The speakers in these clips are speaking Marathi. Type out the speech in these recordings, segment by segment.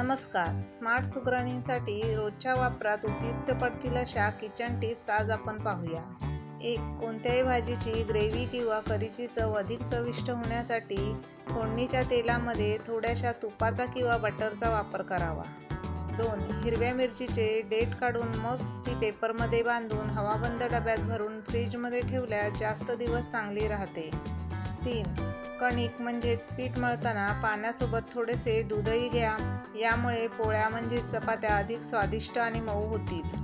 नमस्कार. स्मार्ट सुगरणींसाठी रोजच्या वापरात उपयुक्त पडतील अशा किचन टिप्स आज आपण पाहूया. एक कोणत्याही भाजीची ग्रेव्ही किंवा करीची चव अधिक चविष्ट होण्यासाठी फोडणीच्या तेलामध्ये थोड्याशा तुपाचा किंवा बटरचा वापर करावा. दोन हिरव्या मिरचीचे डेट काढून मग ती पेपरमध्ये बांधून हवाबंद डब्यात भरून फ्रीजमध्ये ठेवल्यास जास्त दिवस चांगली राहते. तीन. कणिक म्हणजे पीठ मळताना पाण्यासोबत थोडेसे दूधही घ्या. यामुळे पोळ्या म्हणजे चपात्या अधिक स्वादिष्ट आणि मऊ होतील.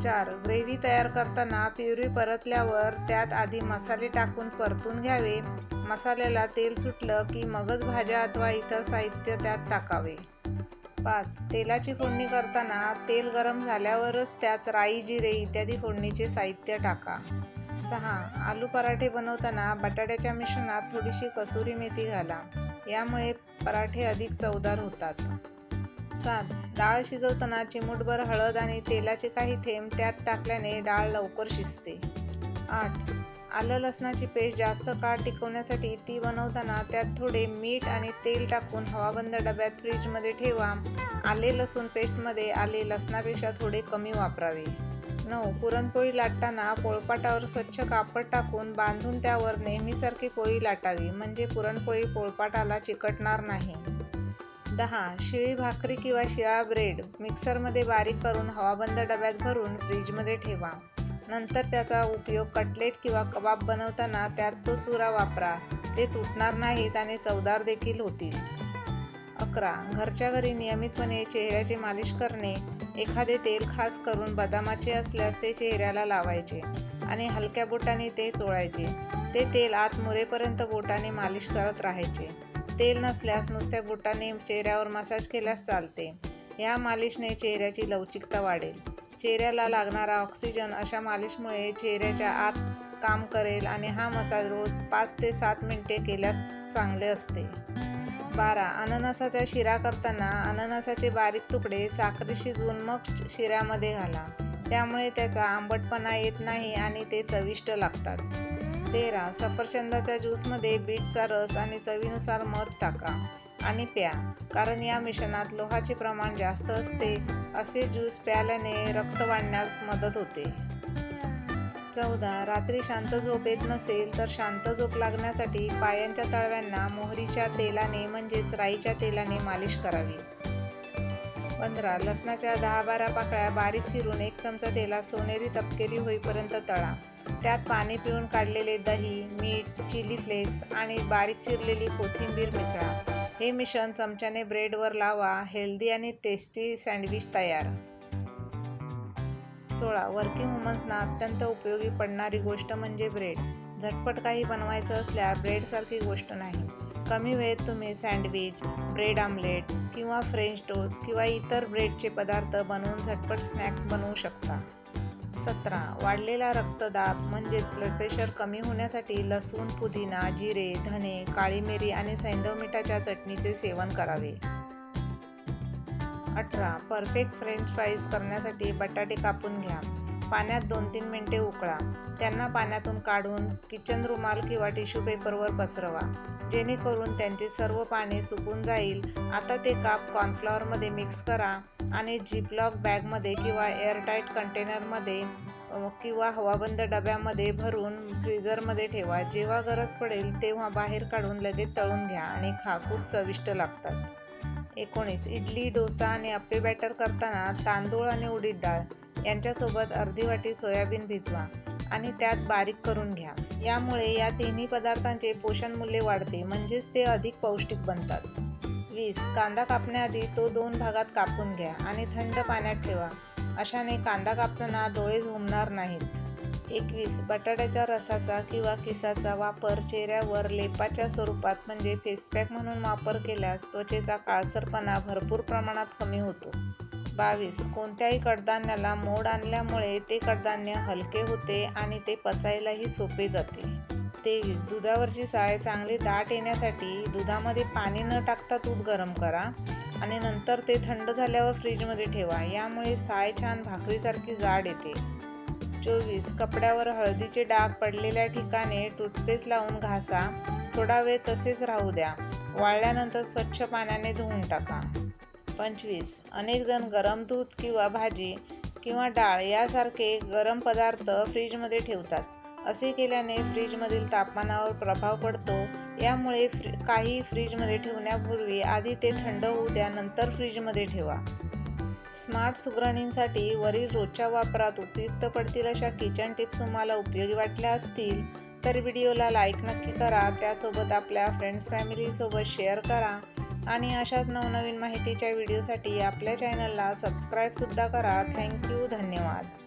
चार. ग्रेव्ही तयार करताना प्युरी परतल्यावर त्यात आधी मसाले टाकून परतून घ्यावे. मसाल्याला तेल सुटलं की मगच भाज्या अथवा इतर साहित्य त्यात टाकावे. पाच. तेलाची फोडणी करताना तेल गरम झाल्यावरच त्यात राई जिरे इत्यादी फोडणीचे साहित्य टाका. सहा आलू पराठे बनवताना बटाट्याच्या मिश्रणात थोडीशी कसुरी मेथी घाला. यामुळे पराठे अधिक चवदार होतात. सात डाळ शिजवताना चिमूटभर हळद आणि तेलाचे काही थेंब त्यात टाकल्याने डाळ लवकर शिजते. आठ आलं लसणाची पेस्ट जास्त काळ टिकवण्यासाठी ती बनवताना त्यात थोडे मीठ आणि तेल टाकून हवाबंद डब्यात फ्रीजमध्ये ठेवा. आले लसूण पेस्टमध्ये आले लसणापेक्षा थोडे कमी वापरावे. नऊ. पुरणपोळी लाटताना पोळपाटावर स्वच्छ कापड टाकून बांधून त्यावर नेहमीसारखी पोळी लाटावी म्हणजे पुरणपोळी पोळपाटाला चिकटणार नाही. दहा. शिळी भाकरी किंवा शिळा ब्रेड मिक्सरमध्ये बारीक करून हवाबंद डब्यात भरून फ्रीजमध्ये ठेवा. नंतर त्याचा उपयोग कटलेट किंवा कबाब बनवताना त्यात तो चुरा वापरा. ते तुटणार नाहीत आणि चवदार देखील होतील. अकरा. घरच्या घरी नियमितपणे चेहऱ्याची मालिश करणे एखादे तेल खास करून बदामाचे असल्यास ते चेहऱ्याला लावायचे आणि हलक्या बोटाने ते चोळायचे. ते तेल आत मुरेपर्यंत बोटाने मालिश करत राहायचे. तेल नसल्यास नुसत्या बोटाने चेहऱ्यावर मसाज केल्यास चालते. या मालिशने चेहऱ्याची लवचिकता वाढेल. चेहऱ्याला लागणारा ऑक्सिजन अशा मालिशमुळे चेहऱ्याच्या आत काम करेल आणि हा मसाज रोज पाच ते सात मिनिटे केल्यास चांगले असते. बारा. अननसाचा शिरा करताना अननसाचे बारीक तुकडे साखरी शिजवून मग शिऱ्यामध्ये घाला. त्यामुळे त्याचा आंबटपणा येत नाही आणि ते चविष्ट लागतात. तेरा. सफरचंदाच्या ज्यूसमध्ये बीटचा रस आणि चवीनुसार मध टाका आणि प्या कारण या मिश्रणात लोहाचे प्रमाण जास्त असते. असे ज्यूस प्याल्याने रक्त वाढण्यास मदत होते. चौदा रात्री शांत झोप येत नसेल तर शांत झोप लागण्यासाठी पायांच्या तळव्यांना मोहरीच्या तेलाने म्हणजेच राईच्या तेलाने मालिश करावी. पंधरा लसणाच्या दहा बारा पाकळ्या बारीक चिरून एक चमचा तेलात सोनेरी तपकेरी होईपर्यंत तळा. त्यात पाणी पिळून काढलेले दही मीठ चिली फ्लेक्स आणि बारीक चिरलेली कोथिंबीर मिसळा. हे मिश्रण चमच्याने ब्रेडवर लावा हेल्दी आणि टेस्टी सँडविच तयार. सोळा वर्किंग वुमन्सना अत्यंत उपयोगी पडणारी गोष्ट म्हणजे ब्रेड झटपट काही बनवायचं असल्या ब्रेडसारखी गोष्ट नाही. कमी वेळेत तुम्ही सँडविच ब्रेड आमलेट किंवा फ्रेंच टोस्ट किंवा इतर ब्रेडचे पदार्थ बनवून झटपट स्नॅक्स बनवू शकता. सतरा वाढलेला रक्तदाब म्हणजेच ब्लड प्रेशर कमी होण्यासाठी लसूण पुदिना जिरे धने काळी मिरी आणि सैंधव मिठाच्या चटणीचे सेवन करावे. अठरा परफेक्ट फ्रेंच फ्राईज करण्यासाठी बटाटे कापून घ्या. पाण्यात दोन तीन मिनिटे उकळा. त्यांना पाण्यातून काढून किचन रुमाल किंवा टिश्यू पेपरवर पसरवा. जेणेकरून त्यांचे सर्व पाणी सुकून जाईल. आता ते काप कॉर्नफ्लॉवरमध्ये मिक्स करा आणि झिपलॉक बॅगमध्ये किंवा एअरटाईट कंटेनरमध्ये किंवा हवाबंद डब्यामध्ये भरून फ्रीझरमध्ये ठेवा. जेव्हा गरज पडेल तेव्हा बाहेर काढून लगेच तळून घ्या आणि खा. खूप चविष्ट लागतात. एकोणीस. इडली डोसा आणि अप्पे बॅटर करताना तांदूळ आणि उडीद डाळ. यांच्यासोबत अर्धी वाटी सोयाबीन भिजवा आणि त्यात बारीक करून घ्या. यामुळे या तिन्ही पदार्थांचे पोषण मूल्य वाढते म्हणजेच ते अधिक पौष्टिक बनतात. वीस. कांदा कापण्याआधी तो दोन भागात कापून घ्या आणि थंड पाण्यात ठेवा. अशाने कांदा कापताना डोळे झोमणार नाहीत. एकवीस. बटाट्याच्या रसाचा किंवा किसाचा वापर चेहऱ्यावर लेपाच्या स्वरूपात म्हणजे फेसपॅक म्हणून वापर केल्यास त्वचेचा काळसरपणा भरपूर प्रमाणात कमी होतो. बावीस. कोणत्याही कडधान्याला मोड आणल्यामुळे ते कडधान्य हलके होते आणि ते पचायलाही सोपे जाते. तेवीस. दुधावरची साय चांगली दाट येण्यासाठी दुधामध्ये पाणी न टाकता दूध गरम करा आणि नंतर ते थंड झाल्यावर फ्रीजमध्ये ठेवा. यामुळे साय छान भाकरीसारखी जाड येते. चोवीस कपड्यावर हळदीचे डाग पडलेल्या ठिकाणी टूथपेस्ट लावून घासा. थोडा वेळ तसेच राहू द्या. वाळल्यानंतर स्वच्छ पाण्याने धुवून टाका. पंचवीस अनेक जण गरम दूध किंवा भाजी किंवा डाळ यासारखे गरम पदार्थ फ्रीजमध्ये ठेवतात. असे केल्याने फ्रीजमधील तापमानावर प्रभाव पडतो. यामुळे फ्री काही फ्रीजमध्ये ठेवण्यापूर्वी आधी ते थंड होऊ द्या नंतर फ्रीजमध्ये ठेवा. स्मार्ट सुगरणींसाठी वरील रोजच्या वापरात उपयुक्त पडतील अशा किचन टिप्स तुम्हाला उपयोगी वाटल्या असतील तर व्हिडिओला लाईक नक्की करा. त्यासोबत आपल्या फ्रेंड्स फॅमिलीसोबत शेअर करा. आणि अशाच नवनवीन माहितीच्या व्हिडिओसाठी आपल्या चॅनलला सबस्क्राईबसुद्धा करा. थँक्यू धन्यवाद.